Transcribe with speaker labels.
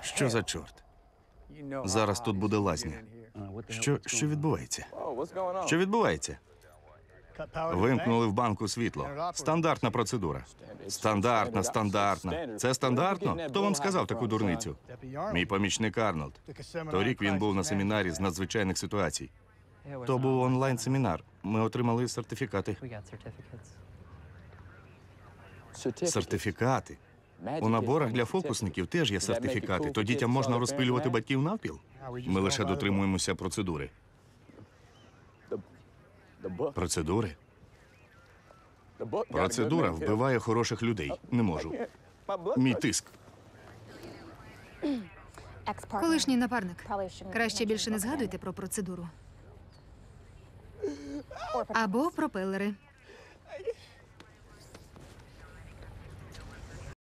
Speaker 1: Що за чорт? Зараз тут буде лазня. Що, що відбувається? Що відбувається? Вимкнули в банку світло. Стандартна процедура. Стандартна, стандартна. Це стандартно? Хто вам сказав таку дурницю? Мій помічник Арнольд. Торік він був на семінарі з надзвичайних ситуацій. То був онлайн-семінар. Ми отримали сертифікати. Сертифікати. У наборах для фокусників теж є сертифікати. То дітям можна розпилювати батьків навпіл. Ми лише дотримуємося процедури. Процедури? Процедура вбиває хороших людей. Не можу. Мій тиск.
Speaker 2: Колишній напарник. Краще більше не згадуйте про процедуру. Або пропелери.